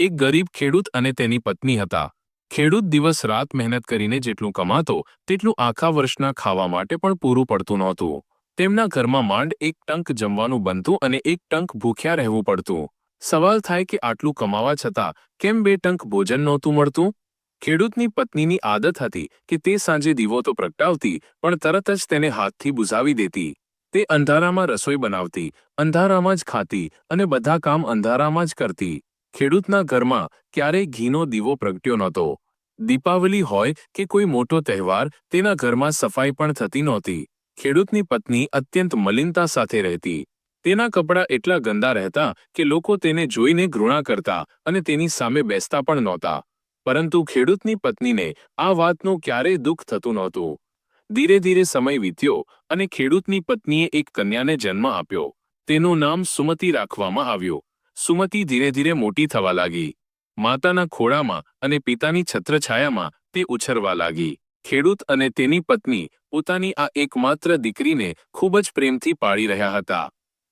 એક ગરીબ ખેડૂત અને તેની પત્ની હતા. ખેડૂત દિવસ રાત મહેનત કરીને જેટલું કમાતો, તેટલું આખા વર્ષના ખાવા માટે પણ પૂરું પડતું નહોતું. તેમના ઘરમાં માંડ એક ટંક જમવાનું બનતું અને એક ટંક ભૂખ્યા રહેવું પડતું. સવાલ થાય કે આટલું કમાવા છતાં કેમ બે ટંક ભોજન નહોતું મળતું? ખેડૂતની પત્નીની આદત હતી કે તે સાંજે દીવો તો પ્રગટાવતી, પણ તરત જ તેને હાથથી બુઝાવી દેતી. તે અંધારામાં રસોઈ બનાવતી, અંધારામાં જ ખાતી અને બધા કામ અંધારામાં જ કરતી. ખેડૂતના ઘરમાં ક્યારેય ઘીનો દીવો પ્રગટ્યો નહોતો. દીપાવલી હોય કે કોઈ મોટો તહેવાર, તેના ઘરમાં સફાઈ પણ થતી નહોતી. ખેડૂતની પત્ની અત્યંત મલિનતા સાથે રહેતી. તેના કપડાં એટલા ગંદા રહેતા કે લોકો તેને જોઈને ઘૃણા કરતા અને તેની સામે બેસતા પણ નહોતા. પરંતુ ખેડૂતની પત્નીને આ વાતનું ક્યારેય દુઃખ થતું નહોતું. ધીરે ધીરે સમય વીત્યો અને ખેડૂતની પત્નીએ એક કન્યાને જન્મ આપ્યો. તેનું નામ સુમતિ રાખવામાં આવ્યું. સુમતિ ધીરે ધીરે મોટી થવા લાગી. માતાના ખોળામાં અને પિતાની છત્રછાયામાં તે ઉછરવા લાગી. ખેડૂત અને તેની પત્ની પોતાની આ એકમાત્ર દીકરીને ખૂબ જ પ્રેમથી પાળી રહ્યા હતા.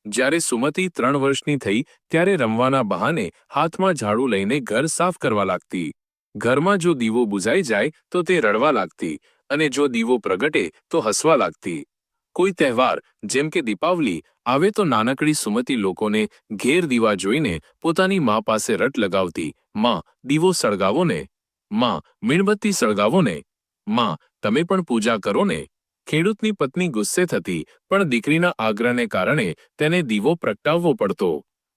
જ્યારે સુમતિ ત્રણ વર્ષની થઈ, ત્યારે રમવાના બહાને હાથમાં ઝાડુ લઈને ઘર સાફ કરવા લાગતી. ઘરમાં જો દીવો બુઝાઈ જાય, તો તે રડવા લાગતી અને જો દીવો પ્રગટે, તો હસવા લાગતી. કોઈ તહેવાર, જેમ કે દીપાવલી આવે તો નાનકડી સુમતી લોકોને ઘેર દીવા જોઈને પોતાની મા પાસે રટ લગાવતી, માં, દીવો સળગાવો ને માં, મીણબત્તી સળગાવો ને માં, તમે પણ પૂજા કરો ને ખેડૂતની પત્ની ગુસ્સે થતી, પણ દીકરીના આગ્રહને કારણે તેને દીવો પ્રગટાવવો પડતો.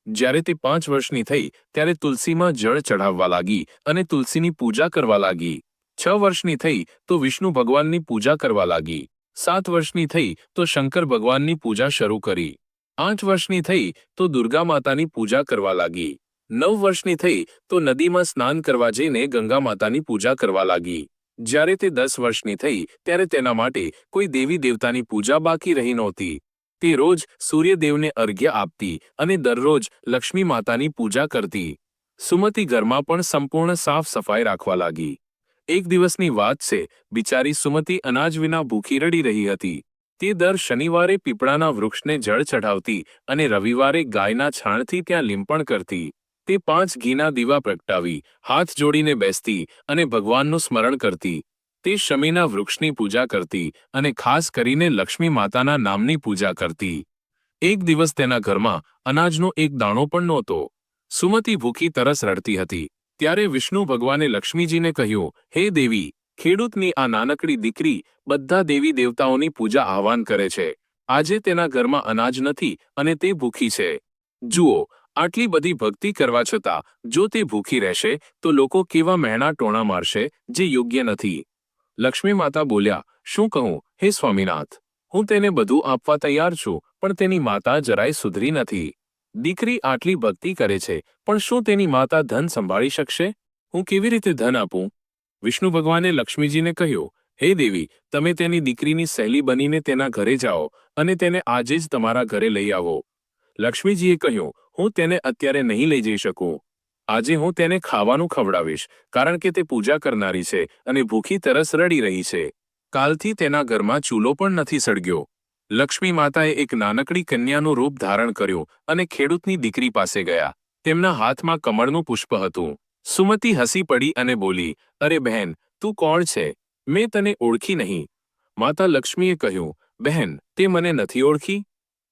જ્યારે તે પાંચ વર્ષની થઈ, ત્યારે તુલસીમાં જળ ચઢાવવા લાગી અને તુલસીની પૂજા કરવા લાગી. છ વર્ષની થઈ, તો વિષ્ણુ ભગવાનની પૂજા કરવા લાગી. સાત વર્ષની થઈ તો શંકર ભગવાનની પૂજા શરૂ કરી. આઠ વર્ષની થઈ તો દુર્ગા માતાની પૂજા કરવા લાગી. નવ વર્ષની થઈ તો નદીમાં સ્નાન કરવા જઈને ગંગા માતાની પૂજા કરવા લાગી. જ્યારે તે દસ વર્ષની થઈ ત્યારે તેના માટે કોઈ દેવી દેવતાની પૂજા બાકી રહી નહોતી. તે રોજ સૂર્યદેવને અર્ઘ્ય આપતી અને દરરોજ લક્ષ્મી માતાની પૂજા કરતી. સુમતી ઘરમાં પણ સંપૂર્ણ સાફ સફાઈ રાખવા લાગી. એક દિવસની વાત છે, બિચારી સુમતી અનાજ વિના ભૂખી રડી રહી હતી. તે દર શનિવારે પીપળાના વૃક્ષને જળ ચઢાવતી અને રવિવારે ગાયના છાણથી ત્યાં લીંપણ કરતી. તે પાંચ ઘીના દીવા પ્રગટાવી, હાથ જોડીને બેસતી અને ભગવાનનું સ્મરણ કરતી. તે શમીના વૃક્ષની પૂજા કરતી અને ખાસ કરીને લક્ષ્મી માતાના નામની પૂજા કરતી. એક દિવસ તેના ઘરમાં અનાજનો એક દાણો પણ નહોતો. સુમતી ભૂખી તરસ રડતી હતી. ત્યારે વિષ્ણુ ભગવાને લક્ષ્મીજીને કહ્યું, હે દેવી, ખેડૂતની આ નાનકડી દીકરી બધા દેવી દેવતાઓની પૂજા આહવાન કરે છે. આજે તેના ઘરમાં અનાજ નથી અને તે ભૂખી છે. જુઓ, આટલી બધી ભક્તિ કરવા છતાં જો તે ભૂખી રહેશે, તો લોકો કેવા મહેણા ટોણા મારશે જે યોગ્ય નથી. લક્ષ્મી માતા બોલ્યા, શું કહું? હે સ્વામીનાથ, હું તેને બધું આપવા તૈયાર છું, પણ તેની માતા જરાય સુધરી નથી. દીકરી આટલી ભક્તિ કરે છે, પણ શું તેની માતા ધન સંભાળી શકશે? હું કેવી રીતે ધન આપું? વિષ્ણુ ભગવાને લક્ષ્મીજીને કહ્યું, હે દેવી, તમે તેની દીકરીની સહેલી બનીને તેના ઘરે જાઓ અને તેને આજે જ તમારા ઘરે લઈ આવો. લક્ષ્મીજીએ કહ્યું, હું તેને અત્યારે નહીં લઈ જઈ શકું. આજે હું તેને ખાવાનું ખવડાવીશ, કારણ કે તે પૂજા કરનારી છે અને ભૂખી તરસ રડી રહી છે. કાલથી તેના ઘરમાં ચૂલો પણ નથી સળગ્યો. લક્ષ્મી માતાએ એક નાનકડી કન્યાનું રૂપ ધારણ કર્યું અને ખેડૂતની દીકરી પાસે ગયા. તેમના હાથમાં કમળનું પુષ્પ હતું. સુમતિ હસી પડી અને બોલી, અરે બહેન, તું કોણ છે? મેં તને ઓળખી નહીં. માતા લક્ષ્મીએ કહ્યું, બહેન, તે મને નથી ઓળખી?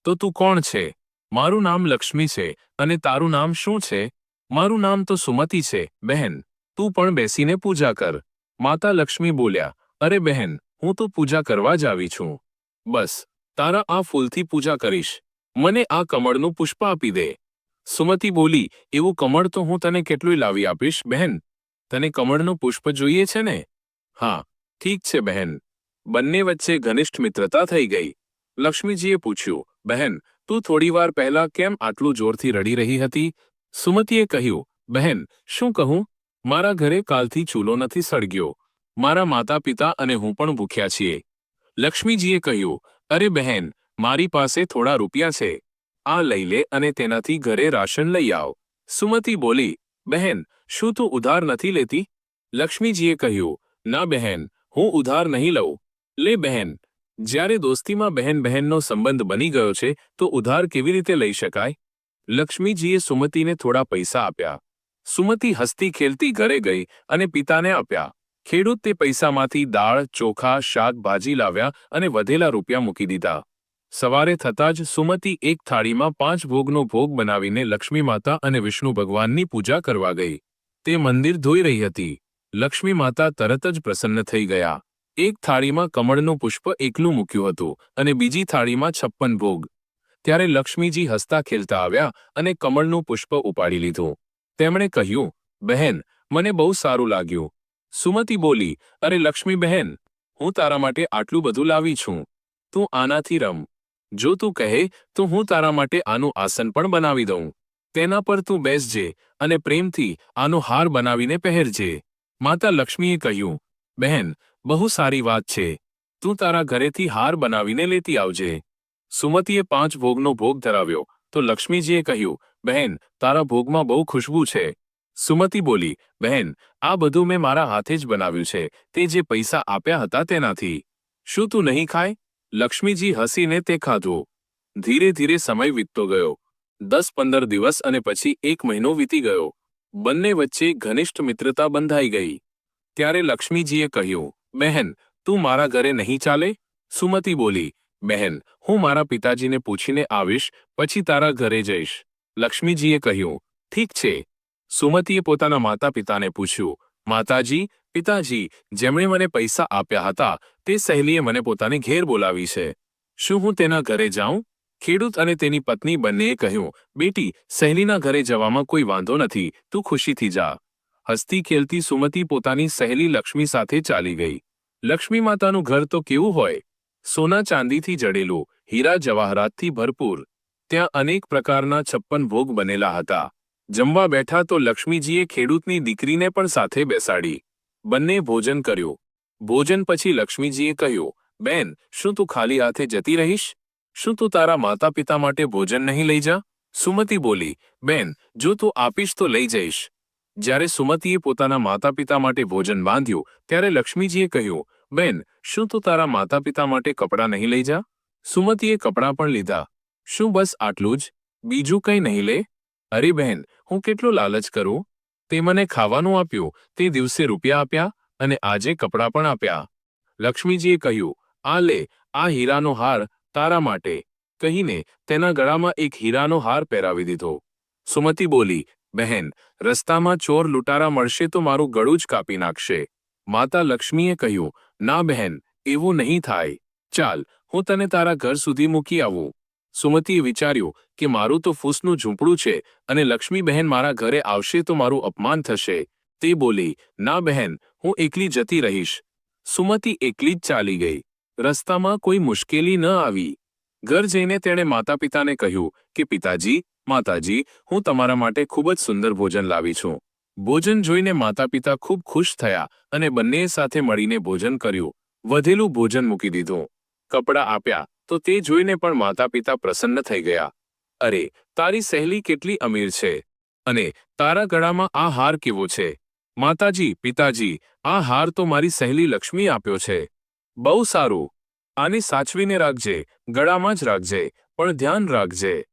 તો તું કોણ છે? મારું નામ લક્ષ્મી છે અને તારું નામ શું છે? મારું નામ તો સુમતિ છે. બહેન, તું પણ બેસીને પૂજા કર. માતા લક્ષ્મી બોલ્યા, અરે બહેન, હું તો પૂજા કરવા જ આવી છું. બસ. તારા આ ફૂલથી પૂજા કરીશ. મને આ કમળનું પુષ્પ આપી દે. સુમતિ બોલી, એવું કમળ તો હું તને કેટલું લાવી આપીશ, બહેન? તને કમળનું પુષ્પ જોઈએ છે ને? હા, ઠીક છે, બહેન. બંને વચ્ચે ઘનિષ્ઠ મિત્રતા થઈ ગઈ. લક્ષ્મીજીએ પૂછ્યું, બહેન, તું થોડીવાર પહેલા કેમ આટલું જોરથી રડી રહી હતી? સુમતીએ કહ્યું, બહેન, શું કહું? મારા ઘરે કાલથી ચૂલો નથી સળગ્યો. મારા માતા પિતા અને હું પણ ભૂખ્યા છીએ. લક્ષ્મીજીએ કહ્યું અરે બહેન, મારી પાસે થોડા રૂપિયા છે. આ લઈ લે અને તેનાથી ઘરે રાશન લઈ આવ. સુમતી બોલી, બહેન, શું તું ઉધાર નથી લેતી? લક્ષ્મીજીએ કહ્યું, ના બહેન, હું ઉધાર નહીં લઉં. લે બહેન, જ્યારે દોસ્તીમાં બહેન બહેનનો સંબંધ બની ગયો છે, તો ઉધાર કેવી રીતે લઈ શકાય? લક્ષ્મીજીએ સુમતીને થોડા પૈસા આપ્યા. સુમતી હસતી ખેલતી ઘરે ગઈ અને પિતાને આપ્યા. ખેડૂત તે પૈસામાંથી દાળ, ચોખા શાકભાજી લાવ્યા અને વધેલા રૂપિયા મૂકી દીધા. સવારે થતાં જ સુમતી એક થાળીમાં પાંચ ભોગનો ભોગ બનાવીને લક્ષ્મી માતા અને વિષ્ણુ ભગવાનની પૂજા કરવા ગઈ. તે મંદિર ધોઈ રહી હતી. લક્ષ્મી માતા તરત જ પ્રસન્ન થઈ ગયા. એક થાળીમાં કમળનું પુષ્પ એકલું મૂક્યું હતું અને બીજી થાળીમાં છપ્પન ભોગ. ત્યારે લક્ષ્મીજી હસતા ખેલતા આવ્યા અને કમળનું પુષ્પ ઉપાડી લીધું. તેમણે કહ્યું, બહેન, મને બહુ સારું લાગ્યું. સુમતી બોલી, અરે લક્ષ્મી બહેન હું તારા માટે આટલું બધું લાવી છું. તું આનાથી રમ. જો તું કહે, તો હું તારા માટે આનું આસન પણ બનાવી દઉં. તેના પર તું બેસજે અને પ્રેમથી આનો હાર બનાવીને પહેરજે. માતા લક્ષ્મીએ કહ્યું, બહેન, બહુ સારી વાત છે. તું તારા ઘરેથી હાર બનાવીને લેતી આવજે. સુમતીએ પાંચ ભોગનો ભોગ ધરાવ્યો. તો લક્ષ્મીજીએ કહ્યું, બહેન, તારા ભોગમાં બહુ ખુશ્બુ છે. સુમતી બોલી, બહેન, આ બધું મેં મારા હાથે જ બનાવ્યું છે. તે જે પૈસા આપ્યા હતા તેનાથી. શું તું નહીં ખાય? લક્ષ્મીજી હસીને તે ખાધું. ધીરે ધીરે સમય વીતતો ગયો. દસ પંદર દિવસ અને પછી એક મહિનો વીતી ગયો. બંને વચ્ચે ઘનિષ્ઠ મિત્રતા બંધાઈ ગઈ. ત્યારે લક્ષ્મીજીએ કહ્યું, બહેન, તું મારા ઘરે નહીં ચાલે? સુમતી બોલી, બહેન, હું મારા પિતાજીને પૂછીને આવીશ, પછી તારા ઘરે જઈશ. લક્ષ્મીજીએ કહ્યું, ઠીક છે સુમતીએ પોતાના માતા પિતાને પૂછ્યું, માતાજી, પિતાજી, જેમણે મને પૈસા આપ્યા હતા, તે સહેલીએ મને પોતાને ઘેર બોલાવી છે. શું હું તેના ઘરે જાઉં? ખેડૂત અને તેની પત્ની બંનેએ કહ્યું, બેટી, સહેલીના ઘરે જવામાં કોઈ વાંધો નથી, તું ખુશીથી જા. હસતી ખેલતી સુમતી પોતાની સહેલી લક્ષ્મી સાથે ચાલી ગઈ. લક્ષ્મી માતાનું ઘર તો કેવું હોય? સોના ચાંદીથી જડેલું, હીરા જવાહરાતથી ભરપૂર. ત્યાં અનેક પ્રકારના છપ્પન ભોગ બનેલા હતા. જમવા બેઠા તો લક્ષ્મીજીએ ખેડૂતની દીકરીને પણ સાથે બેસાડી. બંને ભોજન કર્યું. ભોજન પછી લક્ષ્મીજીએ કહ્યું, બેન, શું તું ખાલી હાથે જતી રહીશ? શું તું તારા માતા પિતા માટે ભોજન નહીં લઈ જા? સુમતી બોલી, બેન, જો તું આપીશ તો લઈ જઈશ. જ્યારે સુમતીએ પોતાના માતા પિતા માટે ભોજન બાંધ્યું, ત્યારે લક્ષ્મીજીએ કહ્યું, બેન, શું તું તારા માતા પિતા માટે કપડાં નહીં લઈ જા? સુમતીએ કપડાં પણ લીધા. શું બસ આટલું જ? બીજું કંઈ નહીં લે? અરે બહેન, હું કેટલો લાલચ કરું? તે મને ખાવાનું આપ્યું, તે દિવસે રૂપિયા આપ્યા અને આજે કપડાં પણ આપ્યા. લક્ષ્મીજીએ કહ્યું, આ લે, આ હીરાનો હાર તારા માટે. કહીને તેના ગળામાં એક હીરાનો હાર પહેરાવી દીધો. સુમતી બોલી, બહેન, રસ્તામાં ચોર લૂંટારા મળશે તો મારું ગળું જ કાપી નાખશે. માતા લક્ષ્મીએ કહ્યું, ના બહેન, એવું નહીં થાય. ચાલ, હું તને તારા ઘર સુધી મૂકી આવું. સુમતીએ વિચાર્યું કે મારું તો ફૂસનું ઝૂંપડું છે અને લક્ષ્મીબહેન મારા ઘરે આવશે તો મારું અપમાન થશે. તે બોલી, ના બહેન, હું એકલી જતી રહીશ. સુમતી એકલી જ ચાલી ગઈ. રસ્તામાં કોઈ મુશ્કેલી ન આવી. ઘર જઈને તેણે માતા પિતાને કહ્યું કે, પિતાજી, માતાજી, હું તમારા માટે ખૂબ જ સુંદર ભોજન લાવી છું. ભોજન જોઈને માતા પિતા ખૂબ ખુશ થયા અને બંનેએ સાથે મળીને ભોજન કર્યું. વધેલું ભોજન મૂકી દીધું. કપડાં આપ્યા. તો તે જોઈને પણ માતા પિતા પ્રસન્ન થઈ ગયા. અરે, તારી સહેલી કેટલી અમીર છે. અને તારા ગળામાં આ હાર કેવો છે? માતાજી, પિતાજી, આ હાર તો મારી સહેલી લક્ષ્મી આપ્યો છે. બહુ સારું. આને સાચવીને રાખજે, ગળામાં જ રાખજે, પણ ધ્યાન રાખજે.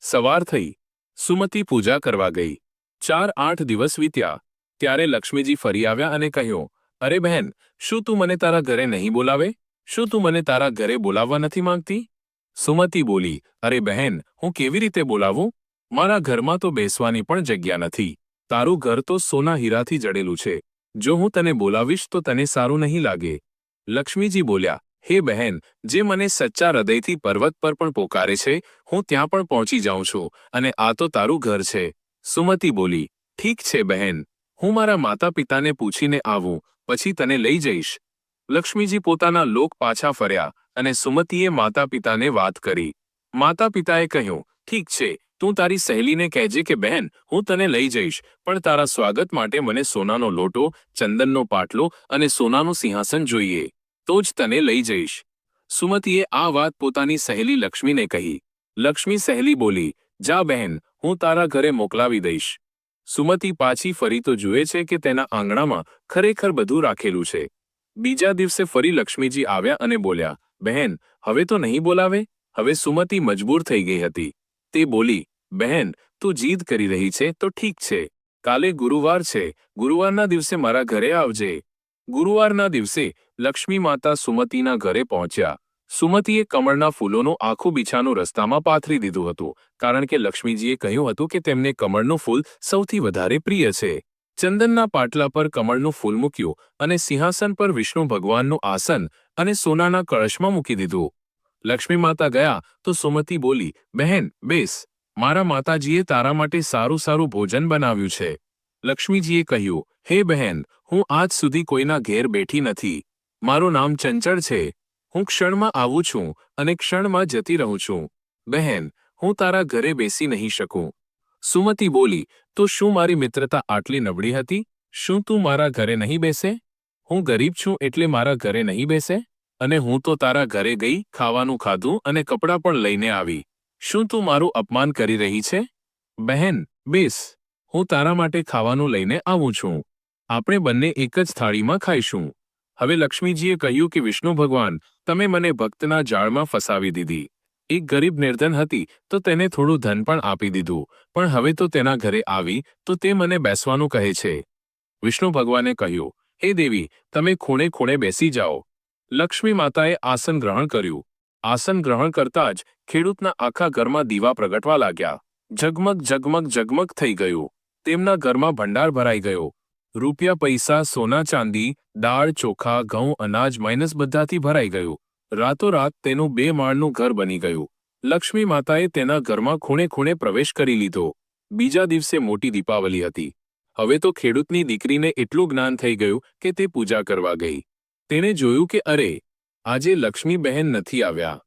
સવાર થઈ. સુમતી પૂજા કરવા ગઈ. ચાર આઠ દિવસ વીત્યા. ત્યારે લક્ષ્મીજી ફરી આવ્યા અને કહ્યું, અરે બહેન, શું તું મને તારા ઘરે નહીં બોલાવે? શું તું મને તારા ઘરે બોલાવવા નથી માંગતી? સુમતી બોલી, અરે બહેન, હું કેવી રીતે બોલાવું? મારા ઘરમાં તો બેસવાની પણ જગ્યા નથી. તારું ઘર તો સોના હીરાથી જડેલું છે. જો હું તને બોલાવીશ તો તને સારું નહીં લાગે. લક્ષ્મીજી બોલ્યા, હે બહેન, જે મને સચ્ચા હૃદયથી પર્વત પર પણ પોકારે છે, હું ત્યાં પણ પહોંચી જાઉં છું, અને આ તો તારું ઘર છે. સુમતી બોલી, ઠીક છે બહેન. હું મારા માતા પિતાને પૂછીને આવું, પછી તને લઈ જઈશ. લક્ષ્મીજી પોતાના લોક પાછા ફર્યા અને સુમતીએ માતા પિતાને વાત કરી. માતા પિતાએ કહ્યું, ઠીક છે, તું તારી સહેલીને કહેજે કે બહેન, હું તને લઈ જઈશ, પણ તારા સ્વાગત માટે મને સોનાનો લોટો, ચંદનનો પાટલો અને સોનાનું સિંહાસન જોઈએ. તો જ તને લઈ જઈશ. સુમતીએ આ વાત પોતાની સહેલી લક્ષ્મીને કહી. લક્ષ્મી સહેલી બોલી, જા બહેન, હું તારા ઘરે મોકલાવી દઈશ. સુમતી પાછી ફરી તો જુએ છે કે તેના આંગણામાં ખરેખર બધું રાખેલું છે. બીજા દિવસે ફરી લક્ષ્મીજી આવ્યા અને બોલ્યા, બહેન, હવે તો નહીં બોલાવે? હવે સુમતી મજબૂર થઈ ગઈ હતી. તે બોલી, બહેન, તું જીદ કરી રહી છે તો ઠીક છે. કાલે ગુરુવાર છે. ગુરુવારના દિવસે મારા ઘરે આવજે. ગુરુવારના દિવસે લક્ષ્મી માતા સુમતીના ઘરે પહોંચ્યા. સુમતીએ કમળના ફૂલોનું આખું બીછાનું રસ્તામાં પાથરી દીધું હતું, કારણ કે લક્ષ્મીજીએ કહ્યું હતું કે તેમને કમળનું ફૂલ સૌથી વધારે પ્રિય છે. ચંદનના પાટલા પર કમળનું ફૂલ મૂક્યું અને સિંહાસન પર વિષ્ણુ ભગવાનનું આસન અને સોનાના કળશમાં મૂકી દીધું. લક્ષ્મી માતા ગયા તો સુમતી બોલી, બહેન, બેસ. મારા માતાજીએ તારા માટે સારું સારું ભોજન બનાવ્યું છે. લક્ષ્મીજીએ કહ્યું, હે બહેન, હું આજ સુધી કોઈના ઘેર બેઠી નથી. મારું નામ ચંચળ છે. હું ક્ષણમાં આવું છું અને ક્ષણમાં જતી રહું છું. બહેન, હું તારા ઘરે બેસી નહીં શકું. સુમતી બોલી તો શું મારી મિત્રતા આટલી નબળી હતી? શું તું મારા ઘરે નહીં બેસે? હું ગરીબ છું એટલે મારા ઘરે નહીં બેસે? અને હું તો તારા ઘરે ગઈ, ખાવાનું ખાધું અને કપડાં પણ લઈને આવી. શું તું મારું અપમાન કરી રહી છે? બહેન, બેસ. હું તારા માટે ખાવાનું લઈને આવું છું. આપણે બંને એક જ થાળીમાં ખાઈશું. હવે લક્ષ્મીજીએ કહ્યું કે, વિષ્ણુ ભગવાન, તમે મને ભક્તના જાળમાં ફસાવી દીધી. એક ગરીબ નિર્ધન હતી, તો તેને થોડું ધન પણ આપી દીધું. પણ હવે તો તેના ઘરે આવી, તો તે મને બેસવાનું કહે છે. વિષ્ણુ ભગવાને કહ્યું, હે દેવી, તમે ખૂણે ખૂણે બેસી જાઓ. લક્ષ્મી માતાએ આસન ગ્રહણ કર્યું. આસન ગ્રહણ કરતાં જ ખેડૂતના આખા ઘરમાં દીવા પ્રગટવા લાગ્યા. ઝગમગ ઝગમગ ઝગમગ થઈ ગયું. તેમના ઘરમાં ભંડાર ભરાઈ ગયો. રૂપિયા, પૈસા, સોના, ચાંદી, દાળ, ચોખા, ઘઉં, અનાજ માઇનસ બધાથી ભરાઈ ગયું. રાતોરાત તેનું બે માળનું ઘર બની ગયું. લક્ષ્મી માતાએ તેના ઘરમાં ખૂણે ખૂણે પ્રવેશ કરી લીધો. બીજા દિવસે મોટી દીપાવલી હતી. હવે તો ખેડૂતની દીકરીને એટલું જ્ઞાન થઈ ગયું કે તે પૂજા કરવા ગઈ. તેણે જોયું કે અરે, આજે લક્ષ્મી બહેન નથી આવ્યા.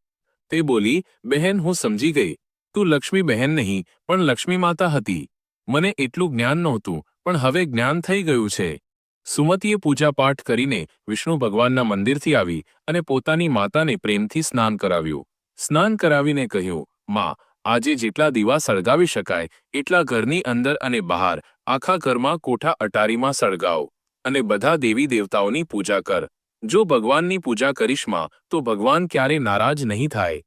તે બોલી, બહેન, હું સમજી ગઈ. તું લક્ષ્મી બહેન નહીં, પણ લક્ષ્મી માતા હતી. મને એટલું જ્ઞાન નહોતું, પણ હવે જ્ઞાન થઈ ગયું છે. સુમતીએ પૂજાપાઠ કરીને વિષ્ણુ ભગવાનના મંદિરથી આવી અને પોતાની માતાને પ્રેમથી સ્નાન કરાવ્યું. સ્નાન કરાવીને કહ્યું, માં, આજે જેટલા દીવા સળગાવી શકાય, એટલા ઘરની અંદર અને બહાર આખા ઘરમાં કોઠા અટારીમાં સળગાવ અને બધા દેવી દેવતાઓની પૂજા કર. જો ભગવાનની પૂજા કરીશમાં તો ભગવાન ક્યારે નારાજ નહીં થાય.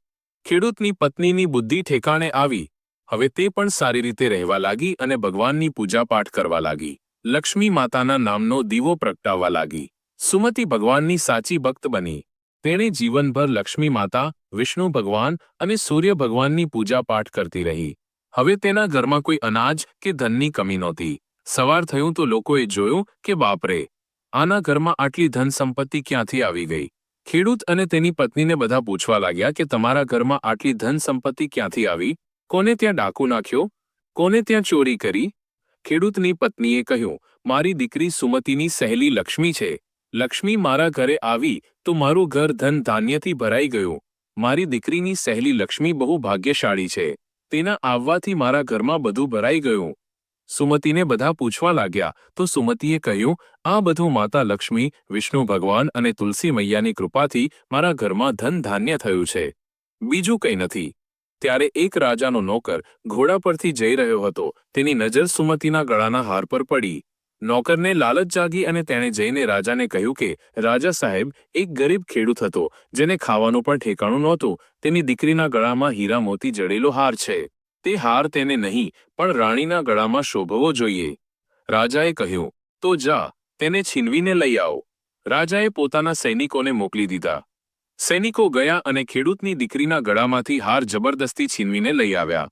ખેડૂતની પત્નીની બુદ્ધિ ઠેકાણે આવી. હવે તે પણ સારી રીતે રહેવા લાગી અને ભગવાનની પૂજાપાઠ કરવા લાગી. લક્ષ્મી માતાના નામનો દીવો પ્રગટાવવા લાગી. સુમતી ભગવાનની સાચી ભક્ત બની. તેણે જીવનભર લક્ષ્મી માતા, વિષ્ણુ ભગવાન અને સૂર્ય ભગવાનની પૂજાપાઠ કરતી રહી. હવે તેના ઘરમાં કોઈ અનાજ કે ધનની કમી નહોતી. સવાર થયું તો લોકોએ જોયું કે બાપરે, આના ઘરમાં આટલી ધન સંપત્તિ ક્યાંથી આવી ગઈ? ખેડૂત અને તેની પત્નીને બધા પૂછવા લાગ્યા કે તમારા ઘરમાં આટલી ધન સંપત્તિ ક્યાંથી આવી? કોને ત્યાં ડાકુ નાખ્યો? કોને ત્યાં ચોરી કરી? ખેડૂતની પત્નીએ કહ્યું, મારી દીકરી સુમતીની સહેલી લક્ષ્મી છે. લક્ષ્મી મારા ઘરે આવી તો મારું ઘર ધન ધાન્યથી ભરાઈ ગયું. મારી દીકરીની સહેલી લક્ષ્મી બહુ ભાગ્યશાળી છે. તેના આવવાથી મારા ઘરમાં બધું ભરાઈ ગયું. સુમતીને બધા પૂછવા લાગ્યા, તો સુમતીએ કહ્યું, આ બધું માતા લક્ષ્મી, વિષ્ણુ ભગવાન અને તુલસી મૈયાની કૃપાથી મારા ઘરમાં ધન ધાન્ય થયું છે. બીજું કંઈ નથી. ત્યારે એક રાજાનો નોકર ઘોડા પરથી જઈ રહ્યો હતો. તેની નજર સુમતીના ગળાના હાર પર પડી. નોકરને લાલચ જાગી અને તેણે જઈને રાજાને કહ્યું કે, રાજા સાહેબ, એક ગરીબ ખેડૂત હતો, જેને ખાવાનું પણ ઠેકાણું નહોતું. તેની દીકરીના ગળામાં હીરા મોતી જડેલો હાર છે. તે હાર તેને નહીં, પણ રાણીના ગળામાં શોભવો જોઈએ. રાજાએ કહ્યું, તો જા, તેને છીનવીને લઈ આવો. રાજાએ પોતાના સૈનિકોને મોકલી દીધા. સૈનિકો ગયા અને ખેડૂતની દીકરીના ગળામાંથી હાર જબરદસ્તી છીનવીને લઈ આવ્યા.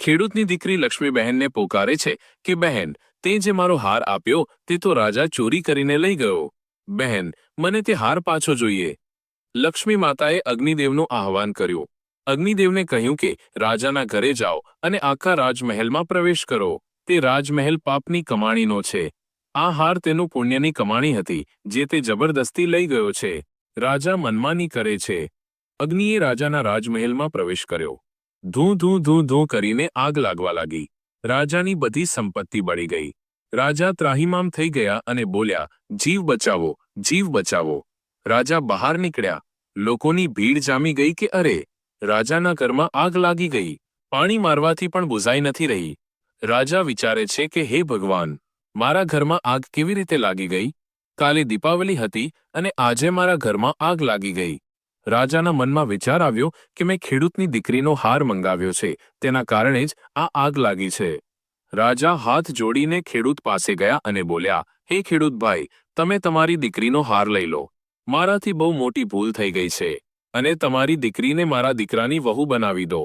ખેડૂતની દીકરી લક્ષ્મીબહેનને પોકારે છે કે, બહેન, તે જે મારો હાર આપ્યો તે તો રાજા ચોરી કરીને લઈ ગયો. બહેન, મને તે હાર પાછો જોઈએ. લક્ષ્મી માતાએ અગ્નિદેવનું આહવાન કર્યું. અગ્નિદેવને કહ્યું કે, રાજાના ઘરે જાઓ અને આખા રાજમહેલમાં પ્રવેશ કરો. તે રાજમહેલ પાપની કમાણીનો છે. આ હાર તેનું પુણ્યની કમાણી હતી, જે તે જબરદસ્તી લઈ ગયો છે. રાજા મનમાની કરે છે. અગ્નિએ રાજાના રાજમહેલમાં પ્રવેશ કર્યો. ધૂ ધૂ ધૂ ધૂ કરીને આગ લાગવા લાગી. રાજાની બધી સંપત્તિ બળી ગઈ. રાજા ત્રાહીમામ થઈ ગયા અને બોલ્યા, જીવ બચાવો જીવ બચાવો. રાજા બહાર નીકળ્યા. લોકોની ભીડ જામી ગઈ કે અરે, રાજાના ઘરમાં આગ લાગી ગઈ. પાણી મારવાથી પણ બુઝાઈ નથી રહી. રાજા વિચારે છે કે, હે ભગવાન, મારા ઘરમાં આગ કેવી રીતે લાગી ગઈ? કાલે દીપાવલી હતી અને આજે મારા ઘરમાં આગ લાગી ગઈ. રાજાના મનમાં વિચાર આવ્યો કે મેં ખેડૂતની દીકરીનો હાર મંગાવ્યો છે, તેના કારણે જ આ આગ લાગી છે. રાજા હાથ જોડીને ખેડૂત પાસે ગયા અને બોલ્યા, હે ખેડૂતભાઈ, તમે તમારી દીકરીનો હાર લઈ લો. મારાથી બહુ મોટી ભૂલ થઈ ગઈ છે, અને તમારી દીકરીને મારા દીકરાની વહુ બનાવી દો.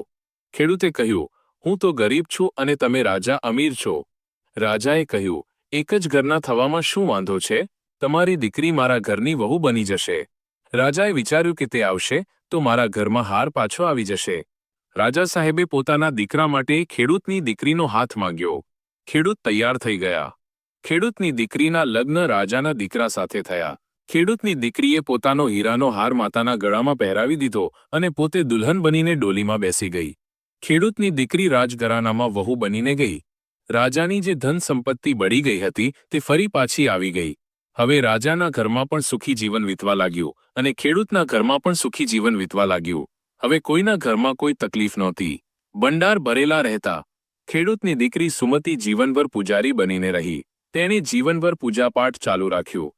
ખેડૂતે કહ્યું, હું તો ગરીબ છું અને તમે રાજા અમીર છો. રાજાએ કહ્યું, એક જ ઘરના થવામાં શું વાંધો છે? તમારી દીકરી મારા ઘરની વહુ બની જશે. રાજાએ વિચાર્યું કે તે આવશે, તો મારા ઘરમાં હાર પાછો આવી જશે. રાજા સાહેબે પોતાના દીકરા માટે ખેડૂતની દીકરીનો હાથ માંગ્યો. ખેડૂત તૈયાર થઈ ગયા. ખેડૂતની દીકરીના લગ્ન રાજાના દીકરા સાથે થયા. ખેડૂતની દીકરીએ પોતાનો હીરાનો હાર માતાના ગળામાં પહેરાવી દીધો અને પોતે દુલ્હન બનીને ડોલીમાં બેસી ગઈ. ખેડૂતની દીકરી રાજઘરાનામાં વહુ બનીને ગઈ. રાજાની જે ધન સંપત્તિ બળી ગઈ હતી તે ફરી પાછી આવી ગઈ. હવે રાજાના ઘરમાં પણ સુખી જીવન વીતવા લાગ્યું અને ખેડૂતના ઘરમાં પણ સુખી જીવન વીતવા લાગ્યું. હવે કોઈના ઘરમાં કોઈ તકલીફ નહોતી. ભંડાર ભરેલા રહેતા. ખેડૂતની દીકરી સુમતી જીવનભર પૂજારી બનીને રહી. તેણે જીવનભર પૂજાપાઠ ચાલુ રાખ્યું.